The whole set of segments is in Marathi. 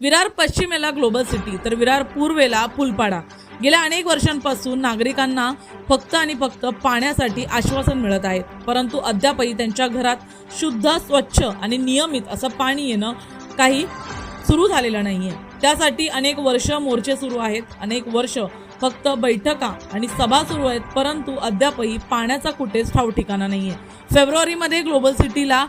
विरार पश्चिमेला ग्लोबल सिटी तर विरार पूर्वेला फुलपाडा गेल्या अनेक वर्षांपासून नागरिकांना फक्त आणि फक्त पाण्यासाठी आश्वासन मिळत आहे. परंतु अद्यापही त्यांच्या घरात शुद्ध स्वच्छ आणि नियमित असं पाणी येणं काही सुरू झालेलं नाही आहे त्यासाठी अनेक वर्ष मोर्चे सुरू आहेत. अनेक वर्ष फक्त बैठका आणि सभा सुरू आहेत परंतु अद्यापही पाण्याचा कुठेच ठाव ठिकाणा आहे फेब्रुवारीमध्ये ग्लोबल सिटीला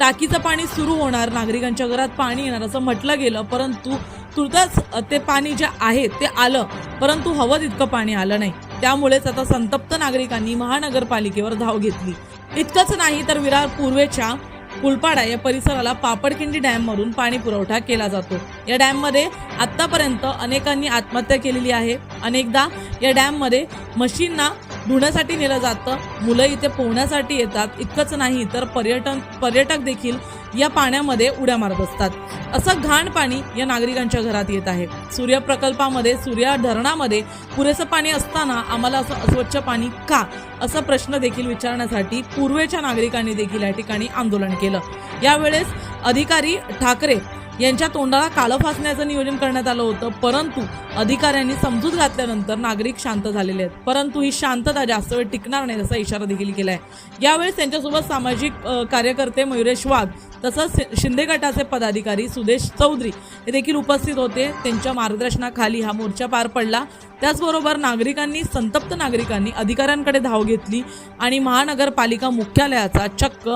टाकीचं पाणी सुरू होणार नागरिकांच्या घरात पाणी येणार असं म्हटलं गेलं परंतु तुर्तास ते पाणी जे आहे ते आलं परंतु हवं तितकं पाणी आलं नाही. त्यामुळेच आता संतप्त नागरिकांनी महानगरपालिकेवर धाव घेतली. इतकंच नाही तर विरार पूर्वेच्या पुलपाडा या परिसराला पापडखिंडी डॅममधून पाणी पुरवठा केला जातो. या डॅममध्ये आतापर्यंत अनेकांनी आत्महत्या केलेली आहे. अनेकदा या डॅममध्ये मशीनना धुण्यासाठी नेलं जातं. मुलं इथे पोहण्यासाठी येतात. इतकंच नाही तर पर्यटन पर्यटक देखील या पाण्यामध्ये उड्या मारत असतात. असं घाण पाणी या नागरिकांच्या घरात येत आहे. सूर्य प्रकल्पामध्ये सूर्या धरणामध्ये पुरेसं पाणी असताना आम्हाला असं अस्वच्छ पाणी का? असा प्रश्न देखील विचारण्यासाठी पूर्वेच्या नागरिकांनी देखील या ठिकाणी आंदोलन केलं. यावेळेस अधिकारी ठाकरे यांच्या तोंडाला काळं फासण्याचं नियोजन करण्यात आलं होतं परंतु अधिकाऱ्यांनी समजूत घातल्यानंतर नागरिक शांत झालेले आहेत. परंतु ही शांतता जास्त वेळ टिकणार नाही असा इशारा देखील केला आहे यावेळेस त्यांच्यासोबत सामाजिक कार्यकर्ते मयुरेश वाघ तसंच शि- शिंदे गटाचे पदाधिकारी सुदेश चौधरी हे देखील उपस्थित होते. त्यांच्या मार्गदर्शनाखाली हा मोर्चा पार पडला. त्याचबरोबर नागरिकांनी संतप्त नागरिकांनी अधिकाऱ्यांकडे धाव घेतली आणि महानगरपालिका मुख्यालयाचा चक्क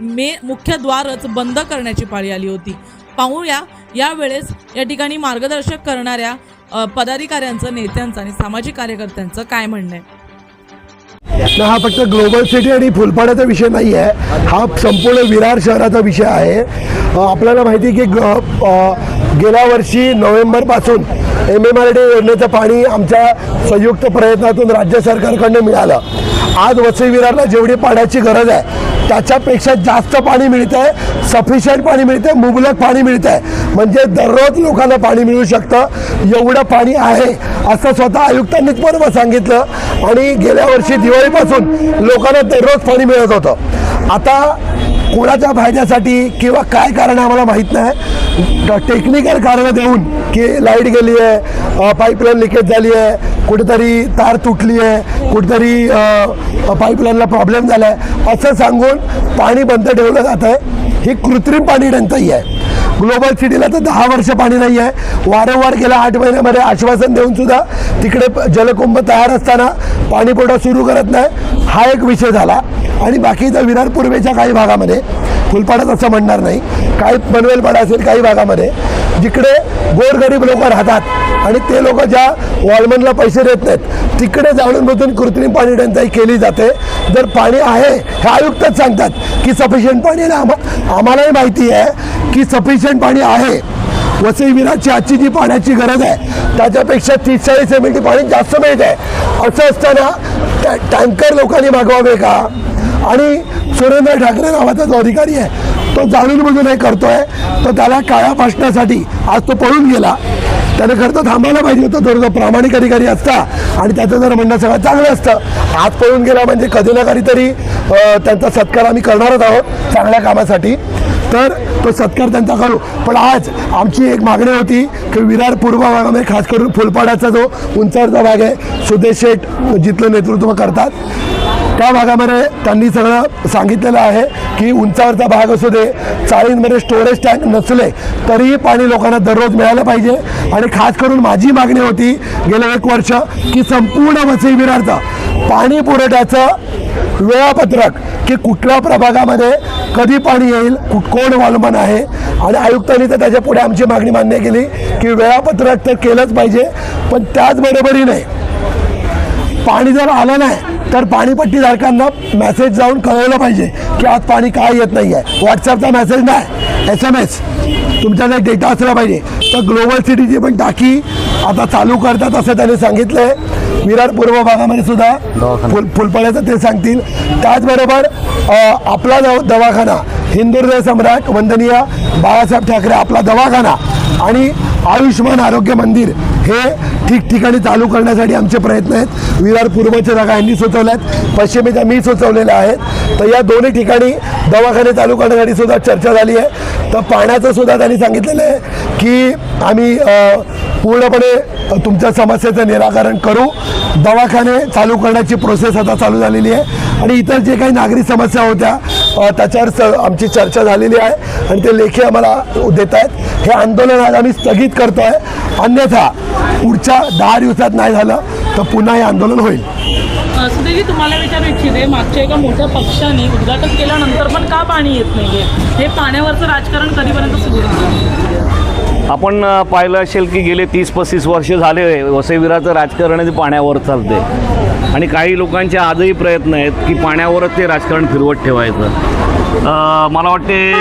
मे मुख्यद्वारच बंद करण्याची पाळी आली होती. पाहूया. यावेळेस या ठिकाणी मार्गदर्शक करणाऱ्या पदाधिकाऱ्यांचं नेत्यांचं आणि सामाजिक कार्यकर्त्यांचं काय म्हणणं आहे? हा फक्त ग्लोबल सिटी आणि फुलपाड्याचा विषय नाही आहे हा संपूर्ण विरार शहराचा विषय आहे. आपल्याला माहिती आहे की ग- गेल्या वर्षी नोव्हेंबरपासून एम एम आर डी योजनेचं पाणी आमच्या संयुक्त प्रयत्नातून राज्य सरकारकडनं मिळालं. आज वसई विरारला जेवढी पाण्याची गरज आहे त्याच्यापेक्षा जास्त पाणी मिळतं आहे सफिशियंट पाणी मिळतं आहे मुबलक पाणी मिळतं आहे म्हणजे दररोज लोकांना पाणी मिळू शकतं. एवढं पाणी आहे असं स्वतः आयुक्तांनीच बरोबर सांगितलं. आणि गेल्या वर्षी दिवाळीपासून लोकांना दररोज पाणी मिळत होतं. आता कोणाच्या फायद्यासाठी किंवा काय कारण आहे आम्हाला माहीत नाही. टेक्निकल कारणं देऊन की लाइट गेली आहे पाईपलाईन लिकेज झाली आहे कुठेतरी तार तुटली आहे कुठेतरी पाईपलाईनला प्रॉब्लेम झाला आहे असं सांगून पाणी बंद ठेवलं जात आहे. ही कृत्रिम पाणी टंचाई आहे. ग्लोबल सिटीला तर दहा वर्ष पाणी नाही आहे. वारंवार गेल्या आठ महिन्यामध्ये आश्वासन देऊन सुद्धा तिकडे जलकुंभ तयार असताना पाणीपुरवठा सुरू करत नाही. हा एक विषय झाला. आणि बाकीचा विरार पूर्वेच्या काही भागामध्ये फुलपाडाच असं म्हणणार नाही. काही पनवेलपाडा असेल काही भागामध्ये जिकडे गोरगरीब लोक राहतात आणि ते लोक ज्या वॉलमनला पैसे देत नाहीत तिकडे जाणून बसून कृत्रिम पाणी टंचाई केली जाते. जर पाणी आहे हे आयुक्तच सांगतात की सफिशियंट पाणी आहे. आम्हा आम्हालाही माहिती आहे की सफिशियंट पाणी आहे. वसई विराची आजची जी पाण्याची गरज आहे त्याच्यापेक्षा तीस चाळीस एम एल टी पाणी जास्त मिळत. आहे असं असताना टँकर लोकांनी मागवावे का? आणि सुरेंद्र ठाकरे नावाचा जो अधिकारी आहे तो जाणून बुजून हे करतोय. तो त्याला काळ्या फासण्यासाठी आज तो पळून गेला. त्याने खरं तर थांबायला पाहिजे होतं. तो जो प्रामाणिक अधिकारी असता आणि त्याचं जर म्हणणं सगळं चांगलं असतं आज पळून गेला म्हणजे कधी ना कधीतरी तरी त्यांचा सत्कार आम्ही करणारच आहोत चांगल्या कामासाठी. तर तो सत्कार त्यांचा करू. पण आज आमची एक मागणी होती की विरार पूर्व भागामध्ये खास करून फुलपाड्याचा जो उंचावरचा भाग आहे सुदेश शेठ जिथलं नेतृत्व करतात त्या भागामध्ये त्यांनी सगळं सांगितलेलं आहे की उंचावरचा भाग असू दे चाळींमध्ये स्टोरेज टँक नसले तरीही पाणी लोकांना दररोज मिळालं पाहिजे. आणि खास करून माझी मागणी होती गेलं एक वर्ष की संपूर्ण वसई विरारचं पाणी पुरवठ्याचं वेळापत्रक की कुठल्या प्रभागामध्ये कधी पाणी येईल कुठ कोण वालमन आहे. आणि आयुक्तांनी तर त्याच्या पुढे आमची मागणी मान्य केली की वेळापत्रक तर केलंच पाहिजे पण त्याचबरोबरीने पाणी जर आलं नाही तर पाणीपट्टीधारकांना मेसेज जाऊन कळवलं पाहिजे की आज पाणी काय येत नाही आहे व्हॉट्सअपचा मेसेज नाही एस एम एस तुमच्याकडे डेटा असला पाहिजे. तर ग्लोबल सिटीची पण टाकी आता चालू करतात असं त्यांनी सांगितलं आहे विरार पूर्व भागामध्ये सुद्धा फुल फुलपाड्याचं ते सांगतील. त्याचबरोबर आपला दव दवाखाना हिंदुहृदय सम्राट वंदनीय बाळासाहेब ठाकरे आपला दवाखाना आणि आयुष्यमान आरोग्य मंदिर हे ठिकठिकाणी चालू करण्यासाठी आमचे प्रयत्न आहेत. विरार पूर्वच्या जागा यांनी सुचवल्या आहेत पश्चिमेच्या मी सुचवलेल्या आहेत. तर या दोन्ही ठिकाणी दवाखाने चालू करण्यासाठी सुद्धा चर्चा झाली आहे. तर पाण्याचं सुद्धा त्यांनी सांगितलेलं आहे की आम्ही पूर्णपणे तुमच्या समस्येचं निराकरण करू. दवाखाने चालू करण्याची प्रोसेस आता चालू झालेली आहे. आणि इतर जे काही नागरी समस्या होत्या त्याच्यावर स आमची चर्चा झालेली आहे. आणि ते लेखी आम्हाला देत आहेत हे आंदोलन आज आम्ही स्थगित करतो आहे अन्यथा पुढच्या दहा दिवसात नाही झालं तर पुन्हा हे आंदोलन होईल. सुदेवी तुम्हाला विचारू इच्छिते मागच्या एका मोठ्या पक्षाने उद्घाटन केल्यानंतर पण का पाणी येत नाहीये? हे पाण्यावरचं राजकारण कधीपर्यंत सुरू राहणार आपण पाहिलं असेल की गेले तीस पस्तीस वर्ष झाले वसईविराचं राजकारण हे पाण्यावर चालते आणि काही लोकांचे आजही प्रयत्न आहेत की पाण्यावरच ते राजकारण फिरवत ठेवायचं. मला वाटते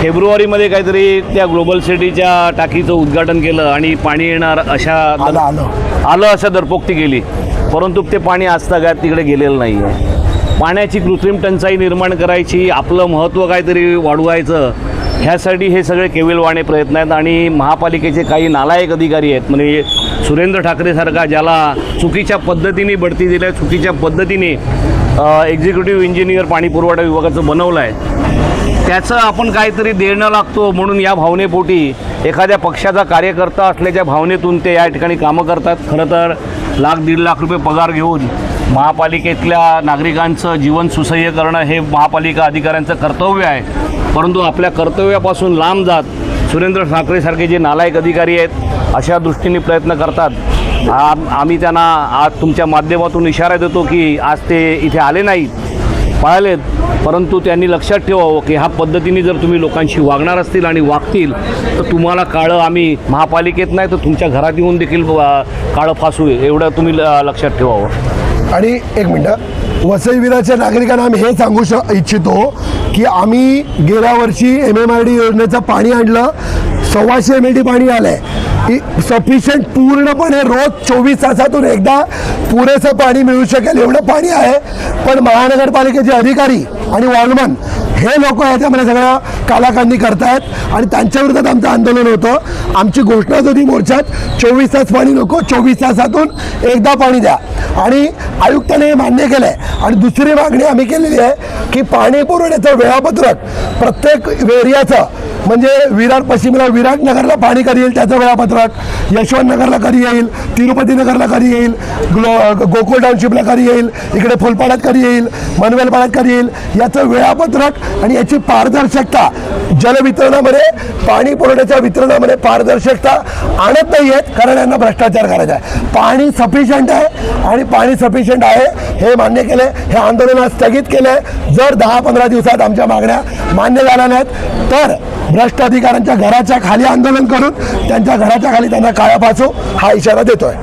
फेब्रुवारीमध्ये काहीतरी त्या ग्लोबल सिटीच्या टाकीचं उद्घाटन केलं आणि पाणी येणार अशा आलं आलं. असं दरपोक्ती केली परंतु ते पाणी आजतागायत तिकडे गेलेलं नाही आहे. पाण्याची कृत्रिम टंचाई निर्माण करायची आपलं महत्त्व काहीतरी वाढवायचं ह्यासाठी हे सगळे केविलवाणे प्रयत्न आहेत आणि महापालिकेचे काही नालायक अधिकारी आहेत. म्हणजे सुरेंद्र ठाकरेसारखा ज्याला चुकीच्या पद्धतीने बढती दिल्या चुकीच्या पद्धतीने एक्झिक्युटिव्ह इंजिनियर पाणी पुरवठा विभागाचं बनवलं आहे. त्याचं आपण काहीतरी देणं लागतो म्हणून या भावनेपोटी एखाद्या पक्षाचा कार्यकर्ता असल्याच्या भावनेतून ते या ठिकाणी कामं करतात. खरं तर लाख दीड लाख रुपये पगार घेऊन महापालिकेतल्या नागरिकांचं जीवन सुसह्य करणं हे महापालिका अधिकाऱ्यांचं कर्तव्य आहे. परंतु आपल्या कर्तव्यापासून लांब जात सुरेंद्र ठाकरेसारखे जे नालायक अधिकारी आहेत अशा दृष्टीने प्रयत्न करतात. आम आम्ही त्यांना आज तुमच्या माध्यमातून इशारा देतो की आज ते इथे आले नाहीत. पळालेत. परंतु त्यांनी लक्षात ठेवावं की ह्या पद्धतीने जर तुम्ही लोकांशी वागणार असतील आणि वागतील तर तुम्हाला काळं आम्ही महापालिकेत नाही तर तुमच्या घरात येऊन देखील काळं फासू एवढं तुम्ही ल- लक्षात ठेवावं. आणि एक मिनटं वसईविराच्या नागरिकांना आम्ही हे सांगू श इच्छितो की आम्ही गेल्या वर्षी एम एम आर डी योजनेचं पाणी आणलं. सव्वाशे एम एल डी पाणी आलं आहे सफिशियंट पूर्णपणे रोज चोवीस तासातून एकदा पुरेसं पाणी मिळू शकेल एवढं पाणी आहे. पण महानगरपालिकेचे अधिकारी आणि वॉर्डमन हे लोक याच्यामध्ये सगळ्या कालाकांनी करतायत आणि त्यांच्या विरोधात आमचं आंदोलन होतं. आमची घोषणाच होती मोर्चात चोवीस तास पाणी नको चोवीस तासातून एकदा पाणी द्या. आणि आयुक्ताने हे मान्य केलं आहे आणि दुसरी मागणी आम्ही केलेली आहे की पाणी पुरवण्याचं वेळापत्रक प्रत्येक एरियाचं म्हणजे विराट पश्चिमेला विराटनगरला पाणी कधी येईल त्याचं वेळापत्रक? यशवंत नगरला कधी येईल? तिरुपती नगरला कधी येईल? ग्लो गोकुळ टाउनशिपला कधी येईल? इकडे फुलपाड्यात कधी येईल? मनवेलपाड्यात कधी येईल? याचं वेळापत्रक आणि याची पारदर्शकता जलवितरणामध्ये पाणी पुरवठ्याच्या वितरणामध्ये पारदर्शकता आणत नाही आहेत कारण यांना भ्रष्टाचार करायचा आहे. पाणी सफिशियंट आहे आणि पाणी सफिशियंट आहे हे मान्य केलं हे आंदोलन आज स्थगित केलं आहे जर दहा पंधरा दिवसात आमच्या मागण्या मान्य झाल्या नाहीत तर भ्रष्ट अधिकाऱ्यांच्या घराच्या खाली आंदोलन करून त्यांच्या घराच्या खाली त्यांना काळा पाचो हा इशारा देतोय.